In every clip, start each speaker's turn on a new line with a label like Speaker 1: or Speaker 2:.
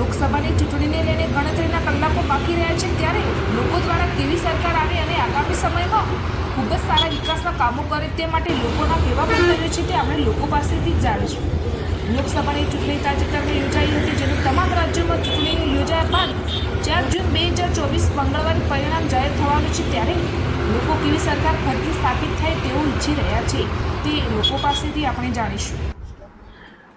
Speaker 1: લોકસભાની ચૂંટણીને લઈને ગણતરીના કલાકો બાકી રહ્યા છે ત્યારે લોકો દ્વારા કેવી સરકાર આવે અને આગામી સમયમાં ખૂબ જ સારા વિકાસના કામો કરે તે માટે લોકોના કેવા મંતવ્યો છે તે આપણે લોકો પાસેથી જ જાણીશું. લોકસભાની ચૂંટણી તાજેતરમાં યોજાઈ હતી, જેનું તમામ રાજ્યોમાં ચૂંટણી યોજાયા બાદ ચાર જૂન બે હજાર ચોવીસ મંગળવારે પરિણામ જાહેર થવાનું છે ત્યારે લોકો કેવી સરકાર ફરીથી સ્થાપિત થાય તેવું ઈચ્છી રહ્યા છે તે લોકો પાસેથી આપણે જાણીશું.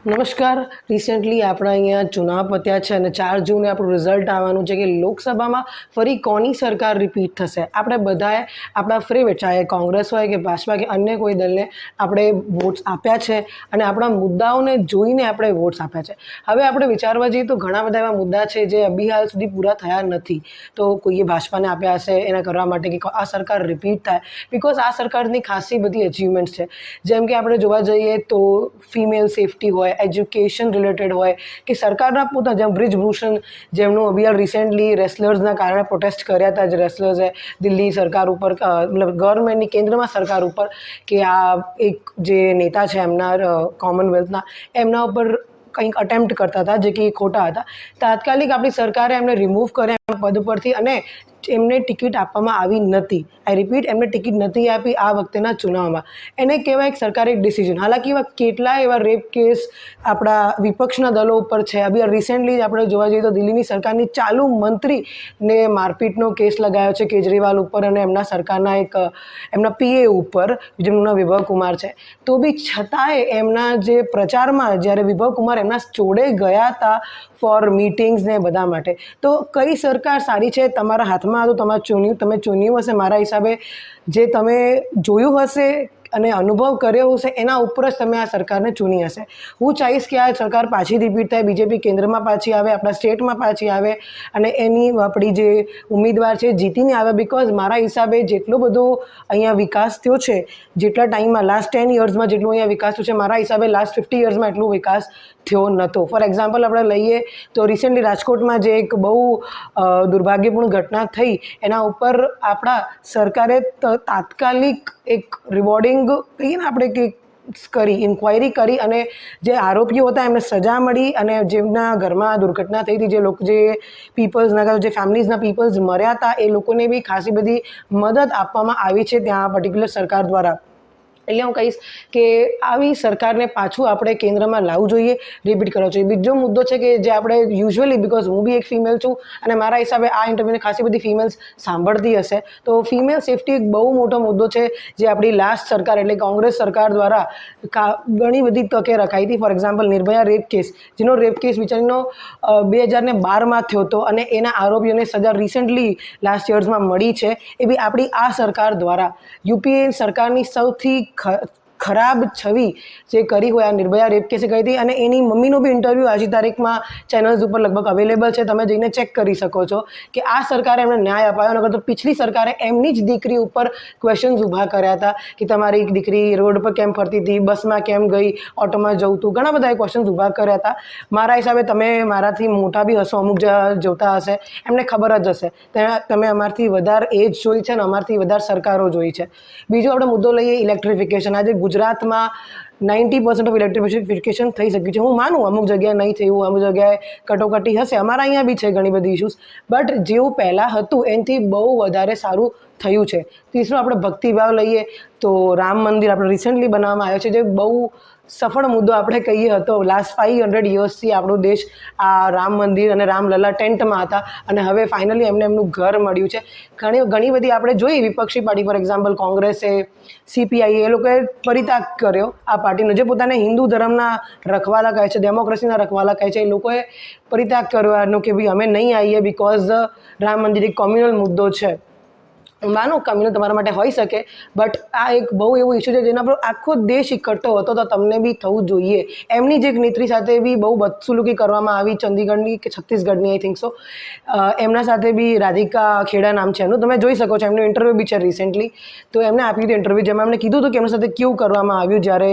Speaker 2: નમસ્કાર. રિસેન્ટલી આપણા અહીંયા ચુનાવ પત્યા છે અને ચાર જૂને આપણું રિઝલ્ટ આવવાનું છે કે લોકસભામાં ફરી કોની સરકાર રિપીટ થશે? આપણે બધાએ આપણા ફેવરેટ ચાહે કોંગ્રેસ હોય કે ભાજપા કે અન્ય કોઈ દલને આપણે વોટ્સ આપ્યા છે અને આપણા મુદ્દાઓને જોઈને આપણે વોટ્સ આપ્યા છે. હવે આપણે વિચારવા જઈએ તો ઘણા બધા એવા મુદ્દા છે જે અભી હાલ સુધી પૂરા થયા નથી. તો કોઈએ ભાજપાને આપ્યા હશે, એના કરવા માટે કે આ સરકાર રિપીટ થાય. બિકોઝ આ સરકારની ખાસી બધી અચીવમેન્ટ્સ છે. જેમ કે આપણે જોવા જઈએ તો ફિમેલ સેફટી હોય એજ્યુકેશન રિલેટેડ હોય, કે સરકારના પોતા જેમ બ્રિજભૂષણ જેમનું અભિયાન રિસેન્ટલી રેસલર્સના કારણે પ્રોટેસ્ટ કર્યા હતા, જ રેસલર્સે દિલ્હી સરકાર ઉપર મતલબ ગવર્મેન્ટની કેન્દ્રમાં સરકાર ઉપર કે આ એક જે નેતા છે એમના કોમનવેલ્થના એમના ઉપર કંઈક અટેમ્પ્ટ કરતા હતા, જે કે ખોટા હતા. તાત્કાલિક આપણી સરકારે એમને રિમૂવ કર્યા પદ પરથી અને એમને ટિકિટ આપવામાં આવી નથી. આઈ રિપીટ એમને ટિકિટ નથી આપી આ વખતેના ચુનાવમાં એને કહેવાય એક સરકારી ડિસિઝન હાલાકી એવા કેટલા એવા રેપ કેસ આપણા વિપક્ષના દલો ઉપર છે. અભી રિસેન્ટલી જ આપણે જોવા જઈએ તો દિલ્હીની સરકારની ચાલુ મંત્રીને મારપીટનો કેસ લગાવ્યો છે કેજરીવાલ ઉપર અને એમના સરકારના એક, એમના પીએ ઉપર, જેમનું નામ વિભવ કુમાર છે. તો બી છતાંય એમના જે પ્રચારમાં જ્યારે વિભવ કુમાર એમના જોડે ગયા હતા ફોર મિટિંગ્સ ને બધા માટે, તો કઈ સરકાર સારી છે, તમારા હાથમાં હતું, તમારે ચૂન્યું તમે ચૂન્યું હશે મારા હિસાબે. જે તમે જોયું હશે અને અનુભવ કર્યો હશે, એના ઉપર જ તમે આ સરકારને ચૂની હશે. હું ચાહીશ કે આ સરકાર પાછી રિપીટ થાય, બીજેપી કેન્દ્રમાં પાછી આવે, આપણા સ્ટેટમાં પાછી આવે, અને એની આપણી જે ઉમેદવાર છે જીતીને આવે બિકોઝ મારા હિસાબે જેટલો બધો અહીંયા વિકાસ થયો છે, જેટલા ટાઈમમાં લાસ્ટ ટેન યર્સમાં જેટલો અહીંયા વિકાસ થયો છે, મારા હિસાબે લાસ્ટ ફિફ્ટી યર્સમાં એટલો વિકાસ થયો નહોતો ફોર એક્ઝામ્પલ આપણે લઈએ તો રિસેન્ટલી રાજકોટમાં જે એક બહુ દુર્ભાગ્યપૂર્ણ ઘટના થઈ, એના ઉપર આપણા સરકારે તાત્કાલિક એક રિવોર્ડિંગ કહીએ ને આપણે કે કરી ઇન્ક્વાયરી કરી અને જે આરોપીઓ હતા એમને સજા મળી અને જેમના ઘરમાં દુર્ઘટના થઈ હતી, જે લોકો, જે પીપલ્સના જે ફેમિલીઝના પીપલ્સ મર્યા હતા, એ લોકોને બી ખાસી બધી મદદ આપવામાં આવી છે ત્યાં પર્ટિક્યુલર સરકાર દ્વારા. એટલે હું કહીશ કે આવી સરકારને પાછું આપણે કેન્દ્રમાં લાવવું જોઈએ રિપીટ કરવો જોઈએ. બીજો મુદ્દો છે કે જે આપણે યુઝ્યુઅલી બિકોઝ હું બી એક ફિમેલ છું અને મારા હિસાબે આ ઇન્ટરવ્યૂને ખાસી બધી ફિમેલ્સ સાંભળતી હશે. તો ફિમેલ સેફટી એક બહુ મોટો મુદ્દો છે જે આપણી લાસ્ટ સરકાર એટલે કોંગ્રેસ સરકાર દ્વારા ઘણી બધી તકે રખાઈ હતી. For example Nirbhaya rape case જેનો રેપ કેસ વિચારીનો બે હજારને બારમાં થયો હતો અને એના આરોપીઓને સજા રિસેન્ટલી લાસ્ટ યર્સમાં મળી છે. એ બી આપણી આ સરકાર દ્વારા. યુપીએ સરકારની સૌથી cut ખરાબ છવી જે કરી હોય આ નિર્ભયા રેપ કેસે કરી હતી અને એની મમ્મીનો બી ઇન્ટરવ્યૂ આજની તારીખમાં ચેનલ્સ ઉપર લગભગ અવેલેબલ છે. તમે જઈને ચેક કરી શકો છો કે આ સરકારે એમને ન્યાય અપાયો નગર તો પિછલી સરકારે એમની જ દીકરી ઉપર ક્વેશ્ચન્સ ઊભા કર્યા હતા કે તમારી દીકરી રોડ પર કેમ ફરતી હતી, બસમાં કેમ ગઈ, ઓટોમાં જવું તું, ઘણા બધા ક્વેશ્ચન્સ ઊભા કર્યા હતા. મારા હિસાબે તમે મારાથી મોટા બી હશો, અમુક જોતા હશે, એમને ખબર જ હશે. તમે અમારથી વધારે એજ જોઈ છે ને અમારથી વધારે સરકારો જોઈ છે. બીજો આપણે મુદ્દો લઈએ ઇલેક્ટ્રિફિકેશન આજે ગુજરાતમાં નાઇન્ટી પર્સન્ટ ઓફ ઇલેક્ટ્રિફિકેશન થઈ શક્યું છે. હું માનું અમુક જગ્યાએ નહીં થયું, અમુક જગ્યાએ કટોકટી હશે. અમારા અહીંયા બી છે ઘણી બધી ઇશ્યુઝ બટ જેવું પહેલાં હતું, એનાથી બહુ વધારે સારું થયું છે. ત્રીસરો આપણે ભક્તિભાવ લઈએ, તો રામ મંદિર આપણે રિસન્ટલી બનાવવામાં આવ્યો છે, જે બહુ સફળ મુદ્દો આપણે કહીએ હતો. લાસ્ટ ફાઈવ હંડ્રેડ યર્સથી આપણો દેશ આ રામ મંદિર અને રામલલા ટેન્ટમાં હતા અને હવે ફાઇનલી એમને એમનું ઘર મળ્યું છે. ઘણી ઘણી બધી આપણે જોઈ વિપક્ષી પાર્ટી ફોર એક્ઝામ્પલ કોંગ્રેસે સીપીઆઈ એ લોકોએ પરિત્યાગ કર્યો આ પાર્ટીનો. જે પોતાને હિન્દુ ધર્મના રખવાલા કહે છે ડેમોક્રેસીના રખવાલા કહે છે, એ લોકોએ પરિત્યાગ કર્યો એનો કે ભાઈ અમે નહીં આવીએ બિકોઝ રામ મંદિર એક કોમ્યુનલ મુદ્દો છે. માનું કમીનો તમારા માટે હોઈ શકે બટ આ એક બહુ એવો ઇસ્યુ છે જેના પર આખો દેશ એકઠો હતો તો તમને બી થવું જોઈએ. એમની જ એક નેત્રી સાથે બી બહુ બદસુલુકી કરવામાં આવી, ચંદીગઢની કે છત્તીસગઢની આઈ થિંક સો એમના સાથે બી રાધિકા ખેડા નામ છે એમનું તમે જોઈ શકો છો, એમનું ઇન્ટરવ્યૂ બી છે રિસેન્ટલી તો એમને આપ્યું હતું ઇન્ટરવ્યૂ જેમાં એમને કીધું હતું કે એમના સાથે કેવું કરવામાં આવ્યું જ્યારે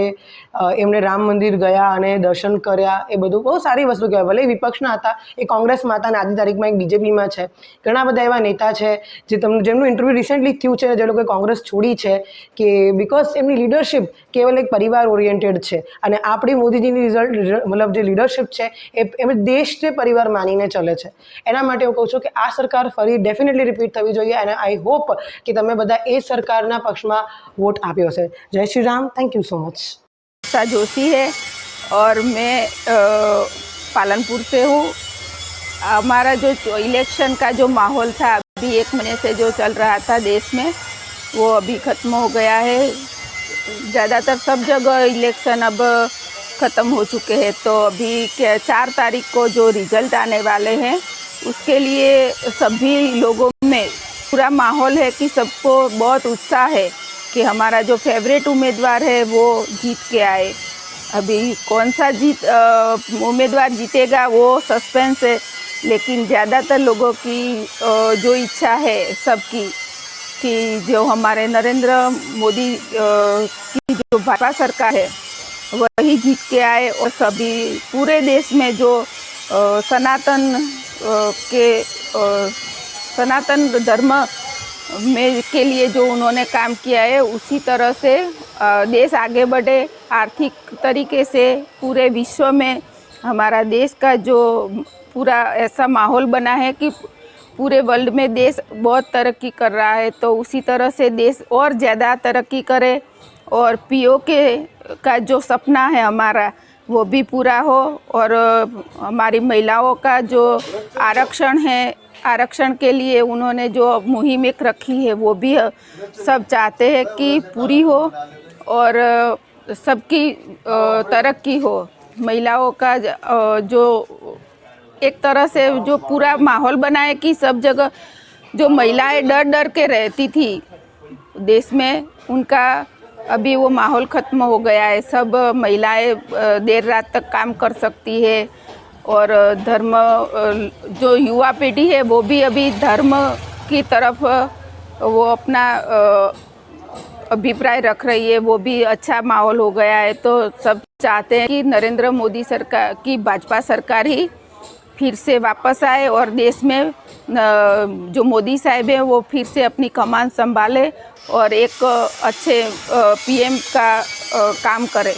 Speaker 2: એમણે રામ મંદિર ગયા અને દર્શન કર્યા, એ બધું. બહુ સારી વસ્તુ કહેવાય. ભલે વિપક્ષના હતા, એ કોંગ્રેસમાં હતા અને આજની તારીખમાં એક બીજેપીમાં છે. ઘણા બધા એવા નેતા છે જે તમને, જેમનું ઇન્ટરવ્યૂ રિસેન્ટલી થયું છે જે લોકોએ કોંગ્રેસ છોડી છે કે બિકોઝ એમની લીડરશિપ કેવલ એક પરિવાર ઓરિએન્ટેડ છે અને આપણી મોદીજીની રિઝલ્ટ મતલબ જે લીડરશિપ છે એ એમ દેશને પરિવાર માનીને ચલે છે એના માટે હું કહું છું કે આ સરકાર ફરી ડેફિનેટલી રિપીટ થવી જોઈએ અને આઈ હોપ કે તમે બધા એ સરકારના પક્ષમાં વોટ આપ્યો છે Jai Shri Ram thank you so much
Speaker 3: सा जोशी है और मैं अ, पालनपुर से हूँ हमारा जो इलेक्शन का जो माहौल था अभी एक महीने से जो चल रहा था देश में, वो अभी ख़त्म हो गया है। ज़्यादातर सब जगह इलेक्शन अब ख़त्म हो चुके हैं तो अभी चार तारीख को जो रिज़ल्ट आने वाले हैं, उसके लिए सभी लोगों में पूरा माहौल है कि सबको बहुत उत्साह है कि हमारा जो फेवरेट उम्मीदवार है, वो जीत के आए। अभी कौन सा जीत उम्मीदवार जीतेगा, वो सस्पेंस है। लेकिन ज़्यादातर लोगों की जो इच्छा है सबकी, कि जो हमारे नरेंद्र मोदी की जो भाजपा सरकार है, वही जीत के आए और सभी पूरे देश में जो सनातन के सनातन धर्म में के लिए जो उन्होंने काम किया है, उसी तरह से देश आगे बढ़े, आर्थिक तरीके से पूरे विश्व में हमारा देश का जो पूरा ऐसा माहौल बना है कि पूरे वर्ल्ड में देश बहुत तरक्की कर रहा है तो उसी तरह से देश और ज़्यादा तरक्की करे और पीओ के, का जो सपना है हमारा, वो भी पूरा हो और हमारी महिलाओं का जो आरक्षण है, आरक्षण के लिए उन्होंने जो मुहिम एक रखी है, वो भी सब चाहते हैं कि पूरी हो और सबकी तरक्की हो। महिलाओं का जो एक तरह से जो पूरा माहौल बना है कि सब जगह जो महिलाएँ डर डर के रहती थी देश में, उनका अभी वो माहौल ख़त्म हो गया है। सब महिलाएँ देर रात तक काम कर सकती है और धर्म जो युवा पीढ़ी है, वो भी अभी धर्म की तरफ़ वो अपना अभिप्राय रख रही है। वो भी अच्छा माहौल हो गया है। तो सब चाहते हैं कि नरेंद्र मोदी सरकार, की भाजपा सरकार ही फिर से वापस आए और देश में अ, जो मोदी साहब हैं वो फिर से अपनी कमान संभाले और एक अ, अच्छे पीएम का अ, काम करें